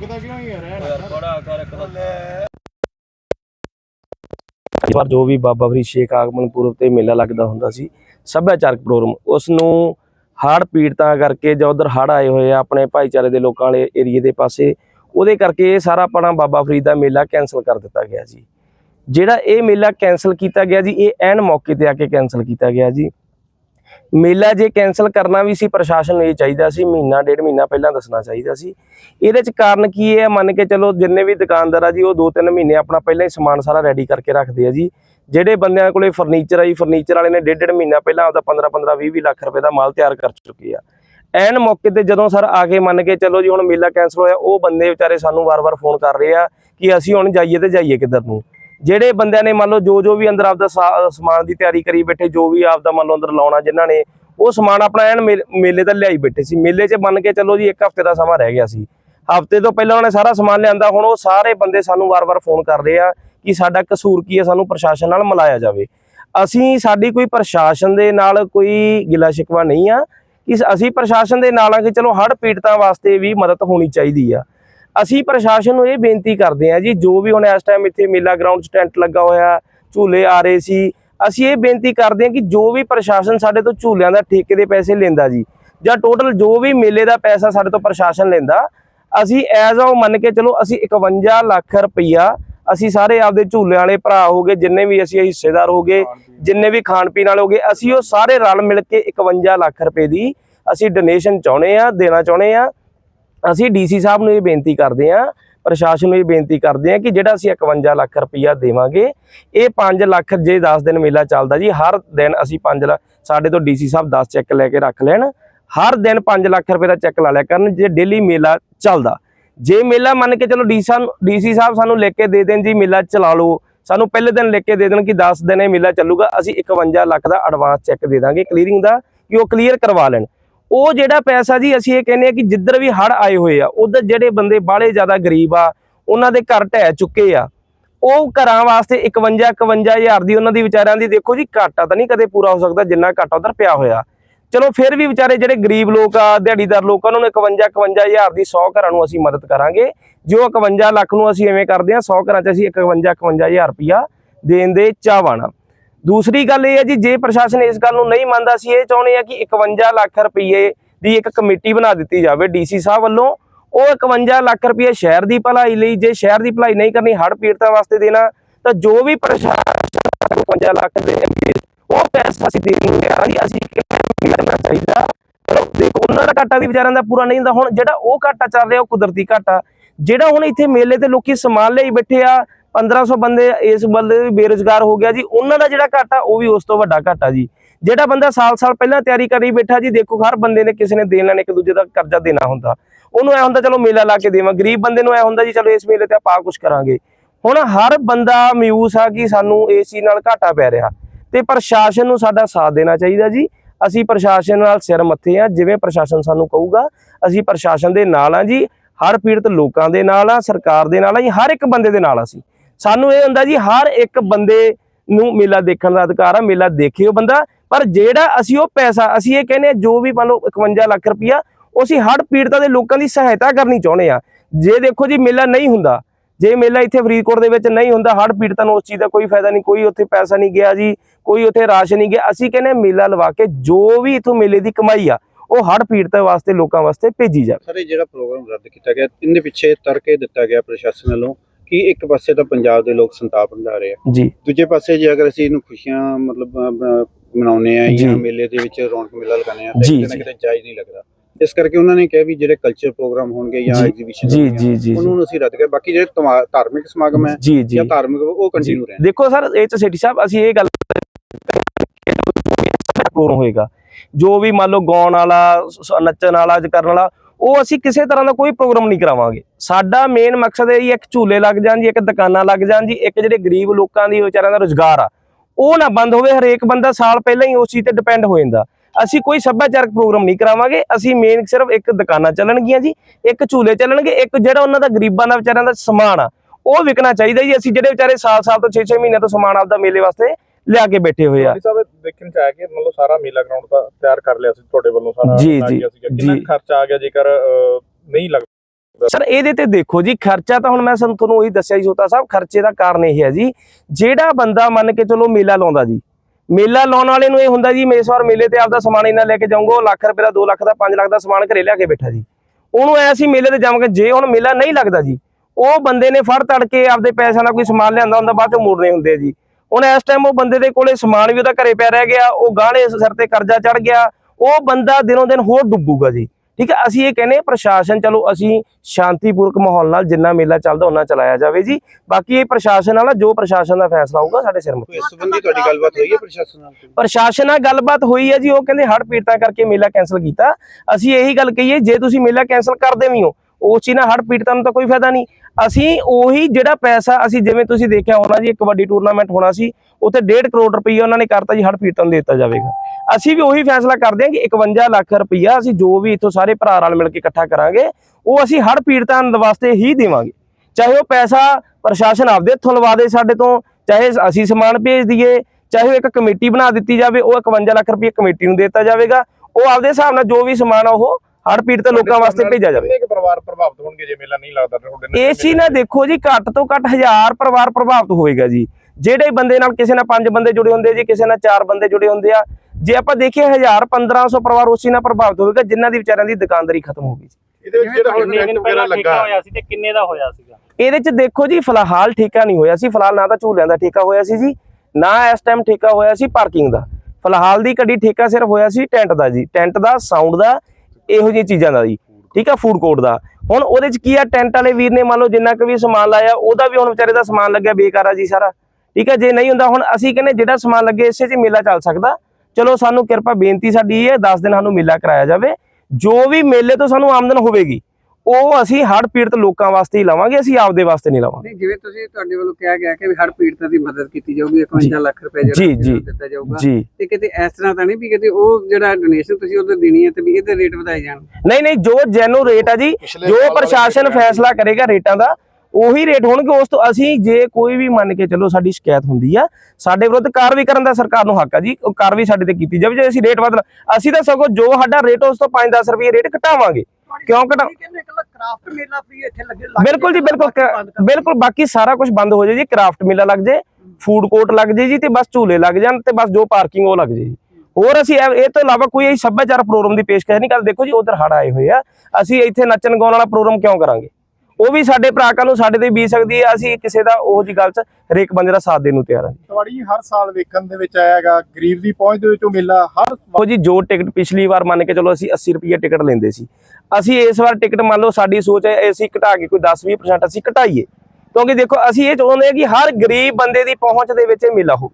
ਰੁਕਦਾ ਕਿਉਂ ਨਹੀਂ ਯਾਰ ਯਾਰ ਬੜਾ ਕਰ। ਇੱਕ ਤਾਂ ਇਸ ਵਾਰ ਜੋ ਵੀ ਬਾਬਾ ਫਰੀਦ ਸ਼ੇਖ ਆਗਮਨ ਪੁਰਬ ਤੇ ਮੇਲਾ ਲੱਗਦਾ ਹੁੰਦਾ ਸੀ ਸੱਭਿਆਚਾਰਕ ਪ੍ਰੋਗਰਾਮ ਉਸ ਨੂੰ ਹੜ੍ਹ ਪੀੜਤਾਂ ਕਰਕੇ ਜਾਂ ਉਧਰ ਹੜ੍ਹ ਆਏ ਹੋਏ ਆ ਆਪਣੇ ਭਾਈਚਾਰੇ ਦੇ ਲੋਕਾਂ ਵਾਲੇ ਏਰੀਏ ਦੇ ਪਾਸੇ ਉਹਦੇ ਕਰਕੇ ਇਹ ਸਾਰਾ ਆਪਣਾ ਬਾਬਾ ਫਰੀਦ ਦਾ ਮੇਲਾ ਕੈਨਸਲ ਕਰ ਦਿੱਤਾ ਗਿਆ ਜੀ। ਜਿਹੜਾ ਇਹ ਮੇਲਾ ਕੈਨਸਲ ਕੀਤਾ ਗਿਆ ਜੀ ਇਹ ਐਨ ਮੌਕੇ ਤੇ ਆ ਕੇ ਕੈਨਸਲ ਕੀਤਾ ਗਿਆ ਜੀ। ਮੇਲਾ ਜੇ ਕੈਨਸਲ ਕਰਨਾ ਵੀ ਸੀ, ਪ੍ਰਸ਼ਾਸਨ ਨੂੰ ਇਹ ਚਾਹੀਦਾ ਸੀ, ਮਹੀਨਾ, ਡੇਢ ਮਹੀਨਾ ਪਹਿਲਾਂ ਦੱਸਣਾ ਚਾਹੀਦਾ ਸੀ। ਇਹਦੇ ਚ ਕਾਰਨ ਕੀ ਹੈ? ਮੰਨ ਕੇ ਚਲੋ ਜਿੰਨੇ ਵੀ ਦੁਕਾਨਦਾਰ ਆ ਜੀ, ਉਹ 2-3 ਮਹੀਨੇ ਆਪਣਾ ਪਹਿਲਾਂ ਹੀ ਸਮਾਨ ਸਾਰਾ ਰੈਡੀ ਕਰਕੇ ਰੱਖਦੇ ਆ ਜੀ। ਜਿਹੜੇ ਬੰਦਿਆਂ ਕੋਲੇ ਫਰਨੀਚਰ ਆ ਜੀ ਫਰਨੀਚਰ ਵਾਲੇ ਨੇ ਡੇਢ ਡੇਢ ਮਹੀਨਾ ਪਹਿਲਾਂ ਆਪਦਾ 15-15 20-20 ਲੱਖ ਰੁਪਏ ਦਾ ਮਾਲ ਤਿਆਰ ਕਰ ਚੁੱਕੇ ਆ। ਐਨ ਮੌਕੇ ਤੇ ਜਦੋਂ ਸਰ ਆ ਕੇ ਮੰਨ ਕੇ ਚਲੋ ਜੀ, ਹੁਣ ਮੇਲਾ ਕੈਨਸਲ ਹੋਇਆ, ਉਹ ਬੰਦੇ ਵਿਚਾਰੇ ਸਾਨੂੰ ਵਾਰ-ਵਾਰ ਫੋਨ ਕਰ ਰਹੇ ਆ ਕਿ ਅਸੀਂ ਹੁਣ ਜਾਈਏ ਤੇ ਜਾਈਏ ਕਿੱਧਰ ਨੂੰ। ਜਿਹੜੇ ਬੰਦਿਆਂ ਨੇ ਮੰਨ ਲਓ ਜੋ ਜੋ ਵੀ ਅੰਦਰ ਆਪਦਾ ਸਮਾਨ ਦੀ ਤਿਆਰੀ ਕਰੀ ਬੈਠੇ, ਜੋ ਵੀ ਆਪਦਾ ਮੰਨ ਲਓ ਅੰਦਰ ਲਾਉਣਾ ਜਿਨ੍ਹਾਂ ਨੇ, ਉਹ ਸਮਾਨ ਆਪਣਾ ਐਨ ਮੇਲੇ ਦਾ ਲਿਆਈ ਬੈਠੇ ਸੀ। ਮੇਲੇ 'ਚ ਮੰਨ ਕੇ ਚੱਲੋ ਜੀ ਇੱਕ ਹਫ਼ਤੇ ਦਾ ਸਮਾਂ ਰਹਿ ਗਿਆ ਸੀ। ਹਫ਼ਤੇ ਤੋਂ ਪਹਿਲਾਂ ਉਹਨੇ ਸਾਰਾ ਸਮਾਨ ਲਿਆਂਦਾ, ਹੁਣ ਉਹ ਸਾਰੇ ਬੰਦੇ ਸਾਨੂੰ ਵਾਰ-ਵਾਰ ਫੋਨ ਕਰ ਰਹੇ ਆ ਕਿ ਸਾਡਾ ਕਸੂਰ ਕੀ ਹੈ ਸਾਨੂੰ ਪ੍ਰਸ਼ਾਸਨ ਨਾਲ ਮਿਲਾਇਆ ਜਾਵੇ। ਅਸੀਂ, ਸਾਡੀ ਕੋਈ ਪ੍ਰਸ਼ਾਸਨ ਦੇ ਨਾਲ ਕੋਈ ਗਿਲਾ ਸ਼ਿਕਵਾ ਨਹੀਂ ਆ ਕਿ ਅਸੀਂ ਪ੍ਰਸ਼ਾਸਨ ਦੇ ਨਾਲ ਆ ਕਿ ਚਲੋ ਹੜ੍ਹ ਪੀੜਤਾਂ ਵਾਸਤੇ ਵੀ ਮਦਦ ਹੋਣੀ ਚਾਹੀਦੀ ਆ। ਅਸੀਂ ਪ੍ਰਸ਼ਾਸਨ ਨੂੰ ਇਹ ਬੇਨਤੀ ਕਰਦੇ ਹਾਂ ਜੀ, ਜੋ ਵੀ ਹੁਣ ਇਸ ਟਾਈਮ ਇੱਥੇ ਮੇਲਾ ਗਰਾਊਂਡ 'ਚ ਟੈਂਟ ਲੱਗਾ ਹੋਇਆ, ਝੂਲੇ ਆ ਰਹੇ ਸੀ, ਅਸੀਂ ਇਹ ਬੇਨਤੀ ਕਰਦੇ ਹਾਂ ਕਿ ਜੋ ਵੀ ਪ੍ਰਸ਼ਾਸਨ ਸਾਡੇ ਤੋਂ ਝੂਲਿਆਂ ਦਾ ਠੇਕੇ ਦੇ ਪੈਸੇ ਲੈਂਦਾ ਜੀ, ਜਾਂ ਟੋਟਲ ਜੋ ਵੀ ਮੇਲੇ ਦਾ ਪੈਸਾ ਸਾਡੇ ਤੋਂ ਪ੍ਰਸ਼ਾਸਨ ਲੈਂਦਾ, ਅਸੀਂ ਐਜ਼ ਆ ਉਹ ਮੰਨ ਕੇ ਚਲੋ ਅਸੀਂ 51 ਲੱਖ ਰੁਪਈਆ ਅਸੀਂ ਸਾਰੇ ਆਪਦੇ ਝੂਲਿਆਂ ਵਾਲੇ ਭਰਾ ਹੋਗੇ ਜਿੰਨੇ ਵੀ ਅਸੀਂ ਹਿੱਸੇਦਾਰ ਹੋਗੇ ਜਿੰਨੇ ਵੀ ਖਾਣ ਪੀਣ ਵਾਲੇ ਹੋਗੇ ਅਸੀਂ ਉਹ ਸਾਰੇ ਰਲ ਮਿਲ ਕੇ 51 ਲੱਖ ਰੁਪਏ ਦੀ ਅਸੀਂ ਡੋਨੇਸ਼ਨ ਚਾਹੁੰਦੇ ਆ ਦੇਣਾ ਚਾਹੁੰਦੇ ਆ ਅਸੀਂ ਡੀਸੀ ਸਾਹਿਬ ਨੂੰ ਇਹ ਬੇਨਤੀ ਕਰਦੇ ਆ ਪ੍ਰਸ਼ਾਸਨ ਨੂੰ ਇਹ ਬੇਨਤੀ ਕਰਦੇ ਆ ਕਿ ਜਿਹੜਾ ਅਸੀਂ 51 ਲੱਖ ਰੁਪਈਆ ਦੇਵਾਂਗੇ, ਇਹ 5 ਲੱਖ ਜੇ 10 ਦਿਨ ਮੇਲਾ ਚੱਲਦਾ ਜੀ, ਹਰ ਦਿਨ ਅਸੀਂ 5 ਲੱਖ ਸਾਡੇ ਤੋਂ ਡੀਸੀ ਸਾਹਿਬ 10 ਚੈੱਕ ਲੈ ਕੇ ਰੱਖ ਲੈਣ, ਹਰ ਦਿਨ 5 ਲੱਖ ਰੁਪਏ ਦਾ ਚੈੱਕ ਲਾ ਲਿਆ ਕਰਨ, ਜੇ ਡੇਲੀ ਮੇਲਾ ਚੱਲਦਾ। ਜੇ ਮੇਲਾ ਮੰਨ ਕੇ ਚਲੋ ਡੀਸੀ ਸਾਹਿਬ ਸਾਨੂੰ ਲਿਖ ਕੇ ਦੇ ਦੇਣ ਜੀ, ਮੇਲਾ ਚਲਾ ਲਓ, ਸਾਨੂੰ ਪਹਿਲੇ ਦਿਨ ਲਿਖ ਕੇ ਦੇ ਦੇਣ ਕਿ 10 ਦਿਨ ਇਹ ਮੇਲਾ ਚੱਲੂਗਾ, ਅਸੀਂ 51 ਲੱਖ ਦਾ ਐਡਵਾਂਸ ਚੈੱਕ ਦੇ ਦਾਂਗੇ ਕਲੀਅਰਿੰਗ ਦਾ, ਕਿ ਉਹ ਕਲੀਅਰ ਕਰਵਾ ਲੈਣ। ਉਹ ਜਿਹੜਾ ਪੈਸਾ ਜੀ ਅਸੀਂ ਇਹ ਕਹਿੰਦੇ ਆ ਕਿ ਜਿੱਧਰ ਵੀ ਹੜ ਆਏ ਹੋਏ ਆ ਉਧਰ ਜਿਹੜੇ ਬੰਦੇ ਬਾਹਲੇ ਜ਼ਿਆਦਾ ਗਰੀਬ ਆ ਉਹਨਾਂ ਦੇ ਘਰ ਢਹਿ ਚੁੱਕੇ ਆ। ਉਹ ਘਰਾਂ ਵਾਸਤੇ 51 51000 ਦੀ ਉਹਨਾਂ ਦੀ ਵਿਚਾਰਿਆਂ ਦੀ ਦੇਖੋ ਜੀ ਘਾਟਾ ਤਾਂ ਨਹੀਂ ਕਦੇ ਪੂਰਾ ਹੋ ਸਕਦਾ ਜਿੰਨਾ ਘਾਟਾ ਉਧਰ ਪਿਆ ਹੋਇਆ। ਚਲੋ ਫਿਰ ਵੀ ਵਿਚਾਰੇ ਜਿਹੜੇ ਗਰੀਬ ਲੋਕ ਆ ਦਿਹਾੜੀਦਾਰ ਲੋਕ ਆ, ਉਹਨਾਂ ਨੂੰ 51 51000 ਦੀ 100 ਘਰਾਂ ਨੂੰ ਅਸੀਂ ਮਦਦ ਕਰਾਂਗੇ। ਜੋ 51 ਲੱਖ ਨੂੰ ਅਸੀਂ ਐਵੇਂ ਕਰਦੇ ਆ 100 ਘਰਾਂ 'ਚ ਅਸੀਂ 51 51000 ਰੁਪਇਆ ਦੇਣ ਦੇ ਚਾਹਵਾਨ ਦੂਸਰੀ ਗੱਲ ਇਹ ਹੈ ਜੀ, ਜੇ ਪ੍ਰਸ਼ਾਸਨ ਇਸ ਗੱਲ ਨੂੰ ਨਹੀਂ ਮੰਨਦਾ ਸੀ, ਇਹ ਚਾਹੁੰਦੇ ਆ ਕਿ 51 ਲੱਖ ਰੁਪਏ ਦੀ ਇੱਕ ਕਮੇਟੀ ਬਣਾ ਦਿੱਤੀ ਜਾਵੇ ਡੀਸੀ ਸਾਹਿਬ ਵੱਲੋਂ। ਉਹ 51 ਲੱਖ ਰੁਪਏ ਸ਼ਹਿਰ ਦੀ ਭਲਾਈ ਲਈ, ਜੇ ਸ਼ਹਿਰ ਦੀ ਭਲਾਈ ਨਹੀਂ ਕਰਨੀ ਹੜ ਪੀੜਤਾਂ ਵਾਸਤੇ ਦੇਣਾ, ਤਾਂ ਜੋ ਵੀ ਪ੍ਰਸ਼ਾਸਨ 51 ਲੱਖ ਦੇ ਉਹ ਪੈਸਾ ਅਸੀਂ ਦੇ ਦਿੰਦੇ ਆ ਜੀ, ਅਸੀਂ ਕਿਵੇਂ ਚਾਹੀਦਾ। ਦੇਖੋ, ਉਹਨਾਂ ਦਾ ਘਾਟਾ ਵੀ ਵਿਚਾਰਿਆਂ ਦਾ ਪੂਰਾ ਨਹੀਂ ਹੁੰਦਾ। ਹੁਣ ਜਿਹੜਾ ਉਹ ਘਾਟਾ ਚੱਲ ਰਿਹਾ, ਉਹ ਕੁਦਰਤੀ ਘਾਟਾ। ਜਿਹੜਾ ਹੁਣ ਇੱਥੇ ਮੇਲੇ ਤੇ ਲੋਕੀ ਸਮਾਨ ਲਈ ਬੈਠੇ ਆ 1500 ਬੰਦੇ ਇਸ ਬੰਦੇ ਵੀ ਬੇਰੁਜ਼ਗਾਰ ਹੋ ਗਿਆ ਜੀ। ਉਹਨਾਂ ਦਾ ਜਿਹੜਾ ਘਾਟਾ, ਉਹ ਵੀ ਉਸ ਤੋਂ ਵੱਡਾ ਘਾਟਾ ਜੀ। ਜਿਹੜਾ ਬੰਦਾ ਸਾਲ-ਸਾਲ ਪਹਿਲਾਂ ਤਿਆਰੀ ਕਰੀ ਬੈਠਾ ਜੀ, ਦੇਖੋ ਹਰ ਬੰਦੇ ਨੇ ਕਿਸੇ ਨੇ ਦੇਣ ਲੈਣ ਇੱਕ ਦੂਜੇ ਦਾ ਕਰਜ਼ਾ ਦੇਣਾ ਹੁੰਦਾ। ਉਹਨੂੰ ਐ ਹੁੰਦਾ, ਚਲੋ ਮੇਲਾ ਲਾ ਕੇ ਦੇਵਾਂ। ਗਰੀਬ ਬੰਦੇ ਨੂੰ ਐ ਹੁੰਦਾ ਜੀ, ਚਲੋ ਇਸ ਮੇਲੇ ਤੇ ਆਪਾਂ ਕੁਝ ਕਰਾਂਗੇ। ਹੁਣ ਹਰ ਬੰਦਾ ਮਿਊਸ ਆ ਕਿ ਸਾਨੂੰ ਇਸ ਚੀਜ਼ ਨਾਲ ਘਾਟਾ ਪੈ ਰਿਹਾ। ਤੇ ਪ੍ਰਸ਼ਾਸਨ ਨੂੰ ਸਾਡਾ ਸਾਥ ਦੇਣਾ ਚਾਹੀਦਾ ਜੀ। ਅਸੀਂ ਪ੍ਰਸ਼ਾਸਨ ਨਾਲ ਸਿਰ ਮੱਥੇ ਆ, ਜਿਵੇਂ ਪ੍ਰਸ਼ਾਸਨ ਸਾਨੂੰ ਕਹੂਗਾ, ਅਸੀਂ ਪ੍ਰਸ਼ਾਸਨ ਦੇ ਨਾਲ ਆ ਜੀ। ਹਰ ਪੀੜਤ ਲੋਕਾਂ ਦੇ ਨਾਲ ਆ, ਸਰਕਾਰ ਦੇ ਨਾਲ ਆ ਜੀ। ਹਰ ਇੱਕ ਬੰਦੇ ਦੇ ਨਾਲ ਅਸੀਂ। ਸਾਨੂੰ ਇਹ ਹੁੰਦਾ ਜੀ, ਹਰ ਇੱਕ ਬੰਦੇ ਨੂੰ ਮੇਲਾ ਦੇਖਣ ਦਾ ਅਧਿਕਾਰ ਆ, ਮੇਲਾ ਦੇਖਿਓ ਬੰਦਾ। ਪਰ ਜਿਹੜਾ ਅਸੀਂ ਉਹ ਪੈਸਾ, ਅਸੀਂ ਇਹ ਕਹਿੰਦੇ ਆ, ਜੋ ਵੀ ਮੰਨ ਲਓ 51 ਲੱਖ ਰੁਪਇਆ ਉਹ ਅਸੀਂ ਹੜ ਪੀੜਤਾਂ ਦੇ ਲੋਕਾਂ ਦੀ ਸਹਾਇਤਾ ਕਰਨੀ ਚਾਹੁੰਦੇ ਆ। ਜੇ ਦੇਖੋ ਜੀ, ਮੇਲਾ ਨਹੀਂ ਹੁੰਦਾ, ਜੇ ਮੇਲਾ ਇੱਥੇ ਫਰੀਦਕੋਟ ਦੇ ਵਿੱਚ ਨਹੀਂ ਹੁੰਦਾ ਹੜ ਪੀੜਤਾਂ ਨੂੰ ਉਸ ਚੀਜ਼ ਦਾ ਕੋਈ ਫਾਇਦਾ ਨਹੀਂ, ਕੋਈ ਉੱਥੇ ਪੈਸਾ ਨਹੀਂ ਗਿਆ ਜੀ, ਕੋਈ ਉੱਥੇ ਰਾਸ਼ਨ ਨਹੀਂ ਗਿਆ। ਅਸੀਂ ਕਹਿੰਦੇ ਮੇਲਾ ਲਵਾ ਕੇ ਜੋ ਵੀ ਇਥੋਂ ਮੇਲੇ ਦੀ ਕਮਾਈ ਆ, ਉਹ ਹੜ ਪੀੜਤਾਂ ਵਾਸਤੇ, ਲੋਕਾਂ ਵਾਸਤੇ ਭੇਜੀ ਜਾਵੇ। ਸਰ, ਇਹ ਜਿਹੜਾ ਪ੍ਰੋਗਰਾਮ ਰੱਦ ਕੀਤਾ ਗਿਆ, ਇਹਦੇ ਪਿੱਛੇ ਤਰਕ ਦਿੱਤਾ ਗਿਆ ਪ੍ਰਸ਼ਾਸਨ ਵੱਲੋਂ ਕਿ ਇੱਕ ਪਾਸੇ ਤਾਂ ਪੰਜਾਬ ਦੇ ਲੋਕ ਸੰਤਾਪ ਹੰਡਾ ਰਹੇ ਆ। ਜੀ। ਦੂਜੇ ਪਾਸੇ ਜੇ ਅਗਰ ਅਸੀਂ ਇਹਨੂੰ ਖੁਸ਼ੀਆਂ ਮਤਲਬ ਅਹ, ਮਨਾਉਂਦੇ ਆ ਜੀ। ਜਾਂ ਮੇਲੇ ਦੇ ਵਿੱਚ ਰੌਣਕ ਮੇਲਾ ਲਗਾਉਂਦੇ ਆ ਤਾਂ ਜੀ, ਕਿਤੇ ਨਾ ਜੀ। ਕਿਤੇ ਜਾਇਜ਼ ਨਹੀਂ ਲੱਗਦਾ। ਇਸ ਕਰਕੇ ਉਹਨਾਂ ਨੇ ਕਿਹਾ ਵੀ ਜਿਹੜੇ ਕਲਚਰ ਪ੍ਰੋਗਰਾਮ ਹੋਣਗੇ ਜਾਂ ਜੀ, ਐਗਜ਼ੀਬਿਸ਼ਨ ਜੀ ਜੀ ਜੀ ਉਹਨਾਂ ਨੂੰ ਅਸੀਂ ਰੱਦ ਕਰ ਬਾਕੀ ਜਿਹੜੇ ਧਮਾ- ਧਾਰਮਿਕ ਸਮਾਗਮ ਹੈ ਜੀ ਜੀ। ਜਾਂ ਧਾਰਮਿਕ ਉਹ ਕੰਟੀਨਿਊ ਰਹਿਣ। ਦੇਖੋ ਸਰ ਇਹ ਚ ਸੇਠੀ ਸਾਹਿਬ ਅਸੀਂ ਇਹ ਗੱਲ ਪ੍ਰੋਗਰਾਮ ਹੋਏਗਾ। ਜੋ ਵੀ ਮੰਨ ਲਓ ਗਾਉਣ ਵਾਲਾ ਸ- ਨੱਚਣ ਵਾਲਾ ਜ ਕਰਨ ਵਾਲਾ ਉਹ ਅਸੀਂ ਕਿਸੇ ਤਰ੍ਹਾਂ ਦਾ ਕੋਈ ਪ੍ਰੋਗਰਾਮ ਨਹੀਂ ਕਰਾਵਾਂਗੇ। ਸਾਡਾ ਮੇਨ ਮਕਸਦ ਇਹ ਜੀ, ਇੱਕ ਝੂਲੇ ਲੱਗ ਜਾਣ ਜੀ, ਇੱਕ ਦੁਕਾਨਾਂ ਲੱਗ ਜਾਣ ਜੀ, ਇੱਕ ਜਿਹੜੇ ਗਰੀਬ ਲੋਕਾਂ ਦੀ ਵਿਚਾਰਿਆਂ ਦਾ ਰੋਜ਼ਗਾਰ ਆ। ਉਹ ਨਾ ਬੰਦ ਹੋਵੇ, ਹਰੇਕ ਬੰਦਾ ਸਾਲ ਪਹਿਲਾਂ ਹੀ ਉਸ ਚੀਜ਼ ਤੇ ਡਿਪੈਂਡ ਹੋ ਜਾਂਦਾ। ਅਸੀਂ ਕੋਈ ਸੱਭਿਆਚਾਰਕ ਪ੍ਰੋਗਰਾਮ ਨਹੀਂ ਕਰਾਵਾਂਗੇ, ਅਸੀਂ ਮੇਨ ਸਿਰਫ ਇੱਕ ਦੁਕਾਨਾਂ ਚੱਲਣਗੀਆਂ ਜੀ, ਇੱਕ ਝੂਲੇ ਚੱਲਣਗੇ, ਇੱਕ ਜਿਹੜਾ ਉਹਨਾਂ ਦਾ ਗਰੀਬਾਂ ਦਾ ਵਿਚਾਰਿਆਂ ਦਾ ਸਮਾਨ ਆ, ਉਹ ਵਿਕਣਾ ਚਾਹੀਦਾ ਜੀ। ਅਸੀਂ ਜਿਹੜੇ ਵਿਚਾਰੇ ਸਾਲ-ਸਾਲ ਤੋਂ 6-6 ਮਹੀਨੇ ਤੋਂ ਸਮਾਨ ਆਪਦਾ ਮੇਲੇ ਵਾਸਤੇ ਲਿਆ ਕੇ ਬੈਠੇ ਹੋਏ ਆ ਜੀ ਸਾਹਿਬ ਦੇਖਣ ਚ ਆਇਆ ਕਿ ਮਤਲਬ ਸਾਰਾ ਮੇਲਾ ਗਰਾਊਂਡ ਦਾ ਤਿਆਰ ਕਰ ਲਿਆ ਸੀ ਤੁਹਾਡੇ ਵੱਲੋਂ ਸਾਰਾ ਜੀ, ਜੀ। ਕਿੰਨਾ। ਖਰਚਾ ਆ ਗਿਆ ਜੇਕਰ ਨਹੀਂ ਲੱਗ ਸਰ ਇਹਦੇ ਤੇ ਦੇਖੋ ਜੀ ਖਰਚਾ ਤਾਂ ਹੁਣ ਮੈਂ ਸਾਨੂੰ ਤੁਹਾਨੂੰ ਉਹੀ ਦੱਸਿਆ ਜੀ ਛੋਟਾ ਸਾਹਿਬ ਖਰਚੇ ਦਾ ਕਾਰਨ ਇਹ ਹੈ ਜੀ ਜਿਹੜਾ ਬੰਦਾ ਮੰਨ ਕੇ ਚਲੋ ਮੇਲਾ ਲਾਉਂਦਾ ਜੀ ਮੇਲਾ ਲਾਉਣ ਵਾਲੇ ਨੂੰ ਇਹ ਹੁੰਦਾ ਜੀ ਮੈਂ ਇਸ ਵਾਰ ਮੇਲੇ ਤੇ ਆਪਦਾ ਸਮਾਨ ਇੰਨਾ ਲੈ ਕੇ ਜਾਊਂਗਾ ਲੱਖ ਰੁਪਏ ਦਾ 2 ਲੱਖ ਦਾ 5 ਲੱਖ ਦਾ ਸਮਾਨ ਘਰੇ ਲਿਆ ਕੇ ਬੈਠਾ ਜੀ ਉਹਨੂੰ ਐ ਸੀ ਮੇਲੇ ਤੇ ਜਾਵਾਂਗੇ ਜੇ ਹੁਣ ਮੇਲਾ ਨਹੀਂ ਲੱਗਦਾ ਜੀ ਉਹ ਬੰਦੇ ਨੇ ਫੜ ਤੜ ਕੇ ਆਪਦੇ ਪੈਸਿਆਂ ਦਾ ਕੋਈ ਸਮਾਨ ਲਿਆਂਦਾ ਹੁੰਦਾ ਬਾਅਦ ਚ ਮੋੜਨੇ ਹੁੰਦੇ ਆ ਜੀ ਹੁਣ ਇਸ ਟਾਈਮ ਉਹ ਬੰਦੇ ਦੇ ਕੋਲੇ ਸਮਾਨ ਵੀ ਉਹਦਾ ਘਰੇ ਪਿਆ ਰਹਿ ਗਿਆ ਉਹ ਗਾਣੇ ਸਿਰ ਤੇ ਕਰਜ਼ਾ ਚੜ ਗਿਆ ਉਹ ਬੰਦਾ ਦਿਨੋਂ ਦਿਨ ਹੋਰ ਡੁੱਬੂਗਾ ਜੀ। ਠੀਕ ਹੈ ਅਸੀਂ ਇਹ ਕਹਿੰਦੇ ਪ੍ਰਸ਼ਾਸਨ ਚਲੋ ਅਸੀਂ ਸ਼ਾਂਤੀਪੂਰਕ ਮਾਹੌਲ ਨਾਲ ਜਿੰਨਾ ਮੇਲਾ ਚੱਲਦਾ ਉਹਨਾਂ ਚਲਾਇਆ ਜਾਵੇ ਜੀ। ਬਾਕੀ ਇਹ ਪ੍ਰਸ਼ਾਸਨ ਵਾਲਾ ਜੋ ਪ੍ਰਸ਼ਾਸਨ ਦਾ ਫੈਸਲਾ ਹੋਊਗਾ ਸਾਡੇ ਸਿਰ ਮੁੱਕ ਇਸ ਸੰਬੰਧੀ ਤੁਹਾਡੀ ਗੱਲਬਾਤ ਹੋਈ ਹੈ ਪ੍ਰਸ਼ਾਸਨ ਨਾਲ ਪ੍ਰਸ਼ਾਸਨ ਨਾਲ ਗੱਲਬਾਤ ਹੋਈ ਹੈ ਜੀ ਉਹ ਕਹਿੰਦੇ ਹੜ੍ਹ ਪੀੜਤਾਂ ਕਰਕੇ ਮੇਲਾ ਕੈਨਸਲ ਕੀਤਾ। ਅਸੀਂ ਇਹੀ ਗੱਲ ਕਹੀਏ ਜੇ ਤੁਸੀਂ ਮੇਲਾ ਕੈਨਸਲ ਕਰਦੇ ਵੀ ਹੋ ਉਸ ਚੀਜ਼ ਨਾਲ ਹੜ੍ਹ ਪੀੜਤਾਂ ਨੂੰ ਤਾਂ ਕੋਈ ਫਾਇਦਾ ਨਹੀਂ। ਅਸੀਂ ਉਹੀ ਜਿਹੜਾ ਪੈਸਾ ਅਸੀਂ ਜਿਵੇਂ ਤੁਸੀਂ ਦੇਖਿਆ ਹੋਣਾ ਜੀ, ਇੱਕ ਕਬੱਡੀ ਟੂਰਨਾਮੈਂਟ ਹੋਣਾ ਸੀ, ਉੱਥੇ 1.5 ਕਰੋੜ ਰੁਪਈਆ ਉਹਨਾਂ ਨੇ ਕਰਤਾ ਜੀ ਹੜ੍ਹ ਪੀੜਤਾਂ ਨੂੰ ਦਿੱਤਾ ਜਾਵੇਗਾ। ਅਸੀਂ ਵੀ ਉਹੀ ਫੈਸਲਾ ਕਰਦੇ ਹਾਂ ਕਿ 51 ਲੱਖ ਰੁਪਈਆ ਅਸੀਂ ਜੋ ਵੀ ਇੱਥੋਂ ਸਾਰੇ ਭਰਾ ਨਾਲ ਮਿਲ ਕੇ ਇਕੱਠਾ ਕਰਾਂਗੇ, ਉਹ ਅਸੀਂ ਹੜ੍ਹ ਪੀੜਤਾਂ ਵਾਸਤੇ ਹੀ ਦੇਵਾਂਗੇ। ਚਾਹੇ ਉਹ ਪੈਸਾ ਪ੍ਰਸ਼ਾਸਨ ਆਪਦੇ ਹੱਥੋਂ ਲਵਾ ਦੇ ਸਾਡੇ ਤੋਂ, ਚਾਹੇ ਅਸੀਂ ਸਮਾਨ ਭੇਜ ਦਈਏ, ਚਾਹੇ ਉਹ ਇੱਕ ਕਮੇਟੀ ਬਣਾ ਦਿੱਤੀ ਜਾਵੇ, ਉਹ 51 ਲੱਖ ਰੁਪਏ ਕਮੇਟੀ ਨੂੰ ਦਿੱਤਾ ਜਾਵੇਗਾ। ਉਹ ਆਪਦੇ ਹਿਸਾਬ ਨਾਲ ਜੋ ਵੀ ਸਮਾਨ ਉਹ ਹੜ੍ਹ ਪੀੜਤ ਲੋਕਾਂ ਵਾਸਤੇ ਭੇਜਿਆ ਜਾਵੇ। ਕਿੰਨੇ ਕੁ ਪਰਿਵਾਰ ਪ੍ਰਭਾਵਿਤ ਹੋਣਗੇ ਜੇ ਮੇਲਾ ਨਹੀਂ ਲੱਗਦਾ ਤੁਹਾਡੇ ਨਾਲ ਇਸ ਚੀਜ਼ ਨਾਲ ਦੇਖੋ ਜੀ ਘੱਟ ਤੋਂ ਘੱਟ ਹਜ਼ਾਰ ਪਰਿਵਾਰ ਪ੍ਰਭਾਵਿਤ ਹੋਏਗਾ ਜੀ। ਜਿਹੜੇ ਬੰਦੇ ਨਾਲ ਕਿਸੇ ਨਾਲ ਪੰਜ ਬੰਦੇ ਜੁੜੇ ਹੁੰਦੇ ਆ ਜੀ ਕਿਸੇ ਨਾਲ ਚਾਰ ਬੰਦੇ ਜੁੜੇ ਹੁੰਦੇ ਆ ਜੇ ਆਪਾਂ ਦੇਖੀਏ 1000 1500 ਪਰਿਵਾਰ ਉਸ ਨਾਲ ਪ੍ਰਭਾਵਿਤ ਹੋਵੇਗਾ ਜਿਨ੍ਹਾਂ ਦੀ ਵਿਚਾਰਿਆਂ ਦੀ ਦੁਕਾਨਦਾਰੀ ਖਤਮ ਹੋ ਗਈ ਜੀ। ਇਹਦੇ ਵਿੱਚ ਜਿਹੜਾ ਹੁਣ ਵਗੈਰਾ ਲੱਗਾ ਹੋਇਆ ਸੀ ਤੇ ਕਿੰਨੇ ਦਾ ਹੋਇਆ ਸੀਗਾ? ਇਹਦੇ ਚ ਦੇਖੋ ਜੀ ਫਿਲਹਾਲ ਠੇਕਾ ਨਹੀਂ ਹੋਇਆ ਸੀ ਫਿਲਹਾਲ ਨਾ ਤਾਂ ਝੂਲਿਆਂ ਦਾ ਠੇਕਾ ਹੋਇਆ ਸੀ ਜੀ ਨਾ ਇਸ ਟਾਈਮ ਠੇਕਾ ਹੋਇਆ ਸੀ ਪਾਰਕਿੰਗ ਦਾ। ਫਿਲਹਾਲ ਦੀ ਘੜੀ ਠੇਕਾ ਸਿਰਫ ਹੋਇਆ ਸੀ ਟੈਂਟ ਦਾ ਜੀ ਟੈਂਟ ਦਾ ਸਾਊਂਡ ਦਾ ਇਹੋ ਜਿਹੀਆਂ ਚੀਜ਼ਾਂ ਦਾ ਜੀ। ਠੀਕ ਆ ਫੂਡ ਕੋਰਟ ਦਾ। ਹੁਣ ਉਹਦੇ ਚ ਕੀ ਆ ਟੈਂਟ ਵਾਲੇ ਵੀਰ ਨੇ ਮੰਨ ਲਓ ਜਿੰਨਾ ਕੁ ਵੀ ਸਮਾਨ ਲਾਇਆ, ਉਹਦਾ ਵੀ ਹੁਣ ਵਿਚਾਰੇ ਦਾ ਸਮਾਨ ਲੱਗਿਆ ਬੇਕਾਰ ਆ ਜੀ ਸਾਰਾ। ਠੀਕ ਆ, ਜੇ ਨਹੀਂ ਹੁੰਦਾ, ਹੁਣ ਅਸੀਂ ਕਹਿੰਦੇ ਜਿਹੜਾ ਸਮਾਨ ਲੱਗੇ ਇਸੇ 'ਚ ਮੇਲਾ ਚੱਲ ਸਕਦਾ। ਚਲੋ ਸਾਨੂੰ ਕਿਰਪਾ ਬੇਨਤੀ ਸਾਡੀ ਇਹ ਹੈ 10 ਦਿਨ ਸਾਨੂੰ ਮੇਲਾ ਕਰਾਇਆ ਜਾਵੇ। ਜੋ ਵੀ ਮੇਲੇ ਤੋਂ ਸਾਨੂੰ ਆਮਦਨ ਹੋਵੇਗੀ ਉਹ ਅਸੀਂ ਹੜ੍ਹ ਪੀੜਤ ਲੋਕਾਂ ਵਾਸਤੇ ਹੀ ਲਾਵਾਂਗੇ ਅਸੀਂ ਆਪਦੇ ਵਾਸਤੇ ਨਹੀਂ ਲਾਵਾਂਗੇ। ਨਹੀਂ ਜਿਵੇਂ ਤੁਸੀਂ ਤੁਹਾਡੇ ਵੱਲੋਂ ਕਿਹਾ ਗਿਆ ਕਿ ਹਰ ਪੀੜਤਾਂ ਦੀ ਮਦਦ ਕੀਤੀ ਜਾਊਗੀ 51 ਲੱਖ ਰੁਪਏ ਜਿਹੜਾ। ਦਿੱਤਾ ਜਾਊਗਾ। ਤੇ ਕਿਤੇ ਇਸ ਤਰ੍ਹਾਂ ਤਾਂ ਨਹੀਂ ਵੀ ਕਿਤੇ ਉਹ ਜਿਹੜਾ ਡੋਨੇਸ਼ਨ ਤੁਸੀਂ ਉਹਦੇ ਦੇਣੀ ਹੈ ਤੇ ਵੀ ਇਹਦੇ ਰੇਟ ਵਧਾਏ ਜਾਣ? ਨਹੀਂ ਨਹੀਂ ਜੋ ਜੈਨੋ ਰੇਟ ਆ ਜੀ ਜੋ ਪ੍ਰਸ਼ਾਸਨ ਫੈਸਲਾ ਕਰੇਗਾ ਰੇਟਾਂ ਦਾ ਉਹੀ ਰੇਟ ਹੋਣਗੇ ਉਸ ਤੋਂ ਅਸੀਂ ਜੇ ਕੋਈ ਵੀ ਮੰਨ ਕੇ ਚੱਲੋ ਸਾਡੀ ਸ਼ਿਕਾਇਤ ਹੁੰਦੀ ਆ ਸਾਡੇ ਵਿਰੁੱਧ ਕਾਰਵਾਈ ਕਰਨ ਦਾ ਸਰਕਾਰ ਨੂੰ ਹੱਕ ਆ ਜੀ ਉਹ ਕਾਰਵਾਈ ਸਾਡੇ ਤੇ ਕੀਤੀ ਜਾਵੇ ਜੇ ਅਸੀਂ ਰੇਟ ਵਧਣਾ ਅਸੀਂ ਤਾਂ ਸਗੋਂ ਜੋ ਸਾਡਾ ਰੇਟ ਉਸ ਤੋਂ 5-10 ਰੁਪਏ ਰੇਟ ਘਟਾਵਾਂਗੇ। ਕਿਉਂ ਘਟਾ ਕਹਿੰਦੇ ਇਕੱਲਾ ਕ੍ਰਾਫਟ ਮੇਲਾ ਵੀ ਇੱਥੇ ਲੱਗੇ ਬਿਲਕੁਲ ਜੀ ਬਿਲਕੁਲ ਬਿਲਕੁਲ ਬਾਕੀ ਸਾਰਾ ਕੁਝ ਬੰਦ ਹੋ ਜਾਏ ਜੀ ਕ੍ਰਾਫਟ ਮੇਲਾ ਲੱਗ ਜੇ ਫੂਡ ਕੋਰਟ ਲੱਗ ਜੇ ਜੀ ਤੇ ਬਸ ਝੂਲੇ ਲੱਗ ਜਾਣ ਤੇ ਬਸ ਜੋ ਪਾਰਕਿੰਗ ਉਹ ਲੱਗ ਜੇ ਜੀ। ਹੋਰ ਅਸੀਂ ਇਹ ਤੋਂ ਇਲਾਵਾ ਕੋਈ ਸੱਭਿਆਚਾਰ ਪ੍ਰੋਗਰਾਮ ਦੀ ਪੇਸ਼ਕਸ਼ ਨਹੀਂ ਕਰਦੇ ਦੇਖੋ ਜੀ ਉਧਰ ਹੜ ਆਏ ਹੋਏ ਆ ਅਸੀਂ ਇੱਥੇ ਨੱਚਣ ਗਾਉਣ ਵਾਲਾ ਪ੍ਰੋਗਰਾਮ ਕਿਉਂ ਕਰਾਂਗੇ? ਉਹ ਵੀ ਸਾਡੇ ਭਰਾ ਕੱਲ੍ਹ ਨੂੰ ਸਾਡੇ ਤੇ ਬੀਤ ਸਕਦੀ ਹੈ ਅਸੀਂ ਕਿਸੇ ਦਾ ਉਹ ਜੀ ਗੱਲ 'ਚ ਹਰੇਕ ਬੰਦੇ ਦਾ ਸਾਥ ਦੇਣ ਨੂੰ ਤਿਆਰ ਹਾਂ ਤਵਾੜੀ ਹਰ ਸਾਲ ਵੇਖਣ ਦੇ ਵਿੱਚ ਆਇਆਗਾ ਗਰੀਬ ਦੀ ਪਹੁੰਚ ਦੇ ਵਿੱਚੋਂ ਮੇਲਾ ਹਰ ਉਹ ਜੀ ਜੋ ਟਿਕਟ ਪਿਛਲੀ ਵਾਰ ਮੰਨ ਕੇ ਚਲੋ ਅਸੀਂ 80 ਰੁਪਏ ਟਿਕਟ ਲੈਂਦੇ ਸੀ ਅਸੀਂ ਇਸ ਵਾਰ ਟਿਕਟ ਮੰਨ ਲਓ ਸਾਡੀ ਸੋਚ ਹੈ ਅਸੀਂ ਘਟਾ ਕੇ ਕੋਈ 10-20% ਅਸੀਂ ਘਟਾਈਏ ਕਿਉਂਕਿ ਦੇਖੋ ਅਸੀਂ ਇਹ ਚਾਹੁੰਦੇ ਹਾਂ ਕਿ ਹਰ ਗਰੀਬ ਬੰਦੇ ਦੀ ਪਹੁੰਚ ਦੇ ਵਿੱਚ ਇਹ ਮੇਲਾ ਹੋ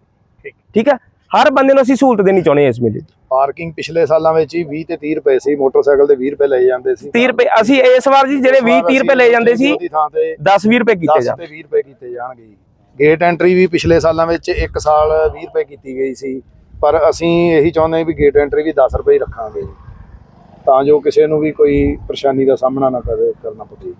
ਠੀਕ। ਠੀਕ ਹੈ? ਹਰ ਬੰਦੇ ਨੂੰ ਅਸੀਂ ਸਹੂਲਤ ਦੇਣੀ ਚਾਹੁੰਦੇ ਹਾਂ ਇਸ ਮੇਲੇ 'ਚ ਪਾਰਕਿੰਗ ਪਿਛਲੇ ਸਾਲਾਂ ਵਿੱਚ ਹੀ 20 ਤੇ 30 ਰੁਪਏ ਸੀ ਮੋਟਰਸਾਈਕਲ ਦੇ 20 ਰੁਪਏ ਲਏ ਜਾਂਦੇ ਸੀ। 30 ਰੁਪਏ ਅਸੀਂ ਇਸ ਵਾਰ ਜੀ ਜਿਹੜੇ 20 30 ਰੁਪਏ ਲਏ ਜਾਂਦੇ ਸੀ ਉਹਦੀ ਥਾਂ ਤੇ 10-20 ਰੁਪਏ ਕੀਤੇ 10 ਜਾ ਤੇ 20 ਰੁਪਏ ਕੀਤੇ ਜਾਣਗੇ ਗੇਟ ਐਂਟਰੀ ਵੀ ਪਿਛਲੇ ਸਾਲਾਂ ਵਿੱਚ ਇੱਕ ਸਾਲ 20 ਰੁਪਏ ਕੀਤੀ ਗਈ ਸੀ ਪਰ ਅਸੀਂ ਇਹੀ ਚਾਹੁੰਦੇ ਹਾਂ ਵੀ ਗੇਟ ਐਂਟਰੀ ਵੀ 10 ਰੁਪਏ ਹੀ ਰੱਖਾਂਗੇ। ਤਾਂ ਜੋ ਕਿਸੇ ਨੂੰ ਵੀ ਕੋਈ ਪਰੇਸ਼ਾਨੀ ਦਾ ਸਾਹਮਣਾ ਨਾ ਕਰੇ ਕਰਨਾ ਪਵੇ।